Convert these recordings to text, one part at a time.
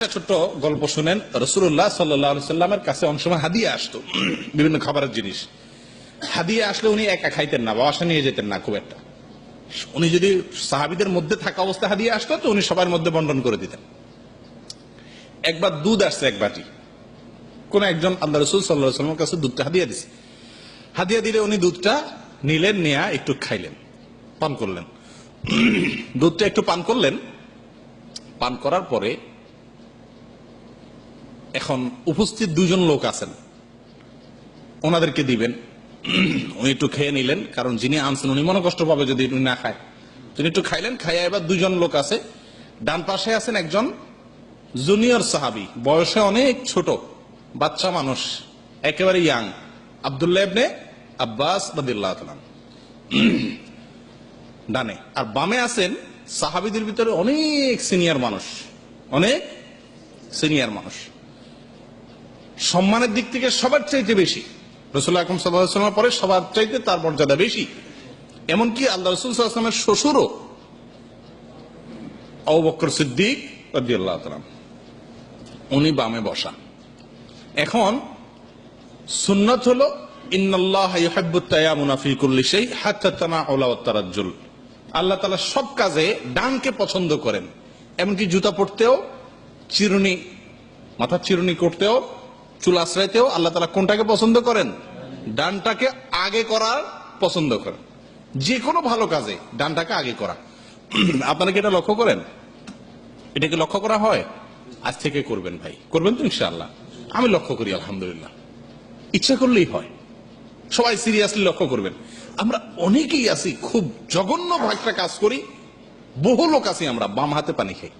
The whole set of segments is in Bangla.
ছোট্ট গল্প শুনেন। রসুল্লাহ সাল্লাহ সাল্লামের কাছে অনেক সময় হাদিয়া আসতো, বিভিন্ন খাবারের জিনিস। হাদিয়া আসলে উনি একা খাইতেন না বাসা নিয়ে যেতেন না খুব একটা। উনি যদি সাহাবিদের মধ্যে থাকা অবস্থা হাদিয়া আসতো, তো উনি সবার মধ্যে বন্টন করে দিতেন। একবার দুধ আসছে এক বাটি। কোন একজন আল্লাহ রসুল সাল্লাহ সাল্লামের কাছে দুধটা হাদিয়া দিছে। হাদিয়া দিলে উনি দুধটা নিলেন, নেয়া একটু খাইলেন, পান করলেন। দুধটা একটু পান করলেন। পান করার পরে এখন উপস্থিত দুজন লোক আছেন। ওনাদেরকে দিবেন। উনি একটু খেয়ে নিলেন, কারণ যিনি আনছেন উনি মনে কষ্ট পাবে যদি উনি না খায়। তিনি একটু খাইলেন, খাইয়া এবার দুজন লোক আছে। ডান পাশে আছেন একজন জুনিয়র সাহাবি, বয়সে অনেক ছোট, বাচ্চা মানুষ, একেবারে ইয়াং আবদুল্লাহ ইবনে আব্বাস রাদিল্লাহ ডানে। আর বামে আছেন সাহাবিদের ভিতরে অনেক সিনিয়র মানুষ, অনেক সিনিয়র মানুষ। সম্মানের দিক থেকে সবার চাইতে বেশি। রসুল্লাহ আকরম সাল্লাহামের পরে সবার চাইতে তার মর্যাদা বেশি। এমনকি আল্লাহ রসুল সাল্লাহামের শ্বশুরও আবু বকর সিদ্দিক উনি বামে বসা। এখন সুন্নত হলো, ইন্নাল্লাহ ইউহিব্বুত তায়ামুনা ফি কুল্লি শাই হাত্তা তানাউলা ওয়াত তারাজ্জুল। আল্লাহ তাআলা সব কাজে ডানকে পছন্দ করেন। এমনকি জুতা পরতেও চিরুনি, মাথার চিরুনি করতেও চুল আশ্রয়তেও আল্লাহ তালা কোনটাকে পছন্দ করেন? ডানটাকে আগে করার পছন্দ করেন। যে কোনো ভালো কাজে ডানটাকে আগে করা। আপনারা কি এটা লক্ষ্য করেন? এটাকে লক্ষ্য করা হয়? আজ থেকে করবেন ভাই। করবেন তো ইনশাআল্লাহ। আমি লক্ষ্য করি, আলহামদুলিল্লাহ। ইচ্ছা করলেই হয়। সবাই সিরিয়াসলি লক্ষ্য করবেন। আমরা অনেকেই আছি, খুব জঘন্য একটা কাজ করি। বহু লোক আছি আমরা, বাম হাতে পানি খাই।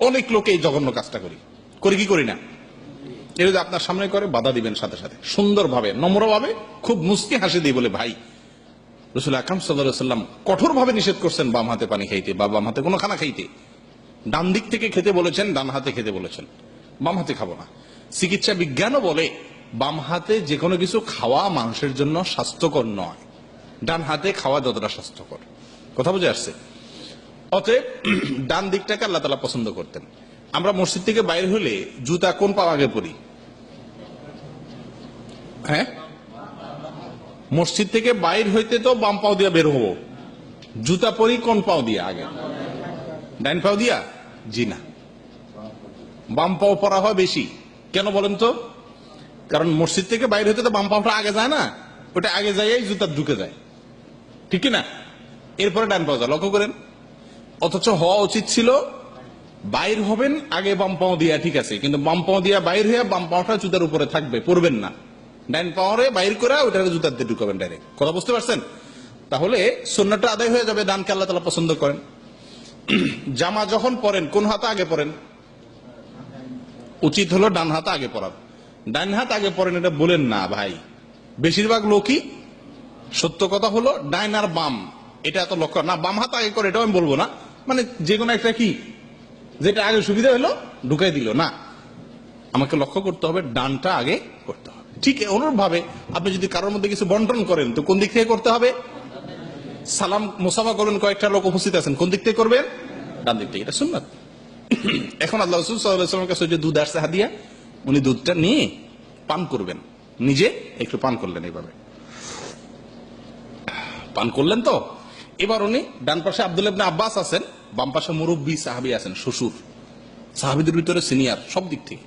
অনেক লোকে এই জঘন্য কাজটা করি। করি কি করি না? এ যদি আপনার সামনে করে, বাধা দিবেন সাথে সাথে। সুন্দরভাবে, নম্রভাবে, খুব মুস্কি হাসি দিয়ে বলে, ভাই, রসুল আকরাম সাল্লাহ সাল্লাম কঠোরভাবে নিষেধ করছেন বাম হাতে পানি খাইতে বা বাম হাতে কোনো খানা খাইতে। ডান দিক থেকে খেতে বলেছেন, ডান হাতে খেতে বলেছেন। বাম হাতে খাব না। চিকিৎসা বিজ্ঞানও বলে, বাম হাতে যে কোনো কিছু খাওয়া মানুষের জন্য স্বাস্থ্যকর নয়। ডান হাতে খাওয়া যতটা স্বাস্থ্যকর। কথা বুঝে আসছে? অতএব, ডান দিকটাকে আল্লাহ তালা পছন্দ করতেন। আমরা মসজিদ থেকে বাইরে হলে জুতা কোন পা আগে পরি? হ্যাঁ? মসজিদ থেকে বাইর হইতে তো বাম পাও দিয়া বের হব। জুতা পরি, কোন পাও দিয়া আগে? ডাইন পাও দিয়া? জি না। বাম পাও পরা হয় বেশি। কেন বলেন তো? কারণ মসজিদ থেকে বাইর হইতে তো বাম পাওটা আগে যায় না? ওটা আগে যাই জুতা ঢুকে যায়। ঠিক না? এরপরে ডান পাও যায়, লক্ষ্য করেন। অথচ হওয়া উচিত ছিল, বাইর হবেন, আগে বাম পাও দিয়া, ঠিক আছে। কিন্তু বাম পাও দিয়া বাইর হয়ে বাম পাওটা জুতার উপরে থাকবে পড়বেন না। ডাইন পাওয়ারে বাইর করে ওটাকে দিয়ে ঢুকাবেন ডাইরেক্ট কথা বুঝতে পারছেন? তাহলে সন্ন্যটা আদায় হয়ে যাবে ডানকে আল্লাহ তালা পছন্দ করেন। জামা যখন পরেন, কোন হাতে আগে পরেন? উচিত হলো ডান হাতে আগে পরার ডান হাত আগে পরেন, এটা বলেন না ভাই। বেশিরভাগ লোকই সত্য কথা হলো ডাইন আর বাম। এটা এত লক্ষ্য না, বাম হাত আগে করে, এটাও আমি বলব না। মানে যে কোনো একটা কি? যেটা আগে সুবিধা হলো, ঢুকাই দিল। না, আমাকে লক্ষ্য করতে হবে, ডানটা আগে করতে হবে। ঠিক অনুরূপ ভাবে আপনি যদি কারোর মধ্যে কিছু বন্টন করেন, তো কোন দিক থেকে করতে হবে? সালাম, মুসাফা করবেন কয়েকটা লোক উপস্থিত আছেন। কোন দিক থেকে করবেন? ডান দিক থেকে, এটা শুননা এখন আল্লাহ রসুল কাছে যে দুধ আসছে হাদিয়া উনি দুধটা নিয়ে পান করবেন। নিজে একটু পান করলেন এইভাবে পান করলেন তো? এবার উনি ডান পাশে আব্দুল আব্বাস আছেন, বাম পাশে মুরব্বী সাহাবি আছেন, শ্বশুর। সাহাবিদের ভিতরে সিনিয়র, সব দিক থেকে।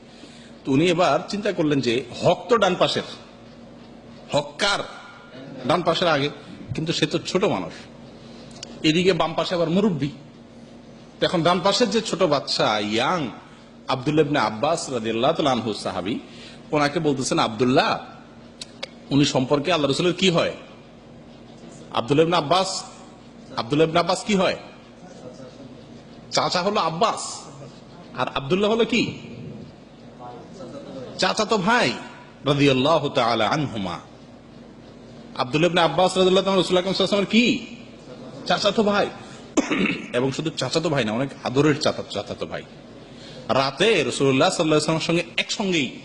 তো উনি এবার চিন্তা করলেন যে হক তো ডান পাশের। হক কার? ডান পাশের আগে। কিন্তু সে তো ছোট মানুষ। এদিকে বাম পাশে আবার মুরব্বী। এখন ডান পাশের যে ছোট বাচ্চা ইয়াং আব্দুল্লাহ ইবনে আব্বাস আনহু সাহাবী, ওনাকে বলতেছেন, আব্দুল্লাহ, উনি সম্পর্কে আল্লাহ রসুলের কি হয়? আব্দুল্লাহ ইবনে আব্বাস, আব্দুল্লাহ ইবনে আব্বাস কি হয়? চাচা হলো আব্বাস। আর আব্দুল্লাহ হলো কি? চাচা তো ভাই রাদিয়াল্লাহু তাআলা আনহুমা। আব্দুল্লাহ ইবনে আব্বাস তাআলা রাসূল আকরাম ওয়াসাল্লামের কি? চাচাতো ভাই। এবং শুধু চাচাতো ভাই না, অনেক আদরের চাচা চাচাতো ভাই। রাতে রসুল্লাহ সাল্লাহামের সঙ্গে একসঙ্গেই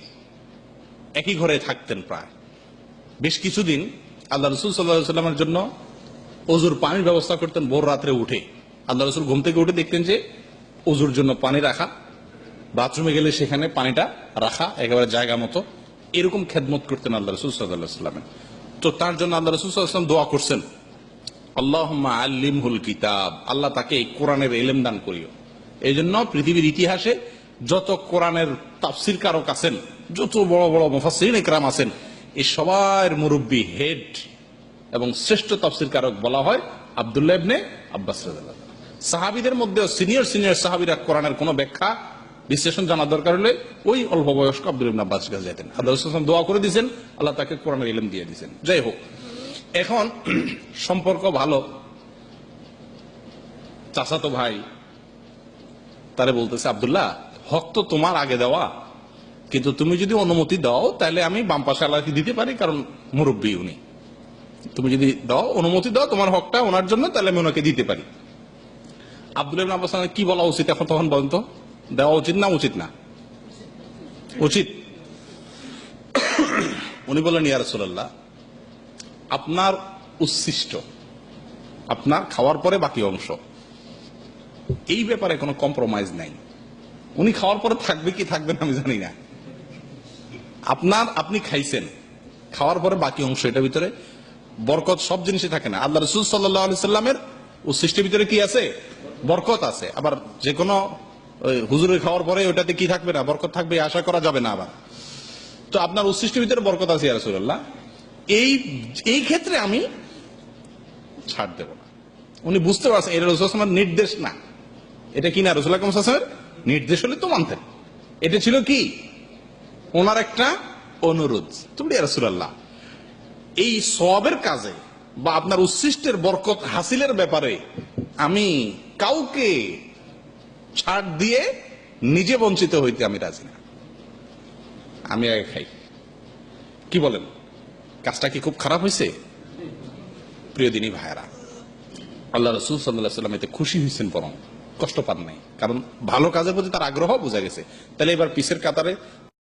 একই ঘরে থাকতেন প্রায়। বেশ কিছুদিন আল্লাহ রসুল সাল্লাহ সাল্লামের জন্য অজুর পানির ব্যবস্থা করতেন ভোর রাত্রে উঠে। আল্লাহ রসুল ঘুম থেকে উঠে দেখতেন যে অজুর জন্য পানি রাখা বাথরুমে গেলে সেখানে পানিটা রাখা একেবারে জায়গা মতো। এরকম খেদমত করতেন আল্লাহ রসুল সাল্লাহ সাল্লামের তো তার জন্য আল্লাহ রসুল সাল্লাম দোয়া করছেন আল্লাহ আল্লিমহুল কিতাব আল্লাহ তাকে এই কোরআনের এলেম দান করিও। এই জন্য পৃথিবীর ইতিহাসে যত কোরআনের তাফসির কারক আছেন, যত বড় বড় মুফাসসিরিন ইকরাম আছেন এই সবার মুরব্বী হেড এবং শ্রেষ্ঠ তাফসির কারক বলা হয় আব্দুল্লাহ ইবনে আব্বাস। সাহাবীদের মধ্যে সিনিয়র সিনিয়র সাহাবীরা কোরআনের কোনো ব্যাখ্যা বিশ্লেষণ জানার দরকার হলে ওই অল্প বয়স্ক আব্দুল ইবনে আব্বাস কাছে যেতেন ওয়াসাল্লাম দোয়া করে দিয়েছেন, আল্লাহ তাকে কোরআনের ইলম দিয়ে দিয়েছেন। যাই হোক, এখন সম্পর্ক ভালো। চাচাতো ভাই তারে বলতেছে, আব্দুল্লাহ, হক তো তোমার আগে দেওয়া, কিন্তু তুমি যদি অনুমতি দাও, তাহলে আমি বাম পাশে আল্লাহকে দিতে পারি, কারণ মুরব্বী উনি। তুমি যদি দাও, অনুমতি দাও, তোমার হকটা ওনার জন্য, তাহলে আমি ওনাকে দিতে পারি। আব্দুল আব্বাস কি বলা উচিত এখন তখন বলেন তো? দেওয়া উচিত না উচিত না উচিত উনি বললেন ইয়া রাসূলুল্লাহ আপনার উচ্ছিষ্ট আপনার খাওয়ার পরে বাকি অংশ এই ব্যাপারে কোনো কম্প্রোমাইজ নাই। উনি খাওয়ার পরে থাকবে কি থাকবে না আমি জানি না। আপনার, আপনি খাইছেন, খাওয়ার পরে বাকি অংশ, এটার ভিতরে বরকত সব জিনিসে থাকে না। আল্লাহ রসুল সাল্লাহ সাল্লামের উচ্ছিষ্টের ভিতরে কি আছে? বরকত আছে। আবার যে কোনো ওই হুজুরের খাওয়ার পরে ওটাতে কি থাকবে না? বরকত থাকবে আশা করা যাবে না আবার। তো আপনার উচ্ছিষ্টের ভিতরে বরকত আছে রসুল্লাহ এই এই ক্ষেত্রে আমি ছাড় দেব না। উনি বুঝতে পারছেন, এটা রসুলের নির্দেশ না। এটা কি না রসুল্লাহ নির্দেশ হলে তো মানতেন। এটা ছিল কি? ওনার একটা অনুরোধ। তুমি রসুল্লাহ এই সবের কাজে বা আপনার উচ্ছিষ্টের বরকত হাসিলের ব্যাপারে আমি কাউকে ছাড় দিয়ে নিজে বঞ্চিত হইতে আমি রাজি না। আমি আগে খাই। কি বলেন? কাজটা কি খুব খারাপ হয়েছে? প্রিয় দিনী ভাইয়েরা, আল্লাহ রসুল সাল্লাহ সাল্লাম এতে খুশি হয়েছেন বরং কষ্ট পান নাই। কারণ ভালো কাজের প্রতি তার আগ্রহ বোঝা গেছে। তাহলে এবার পিসের কাতারে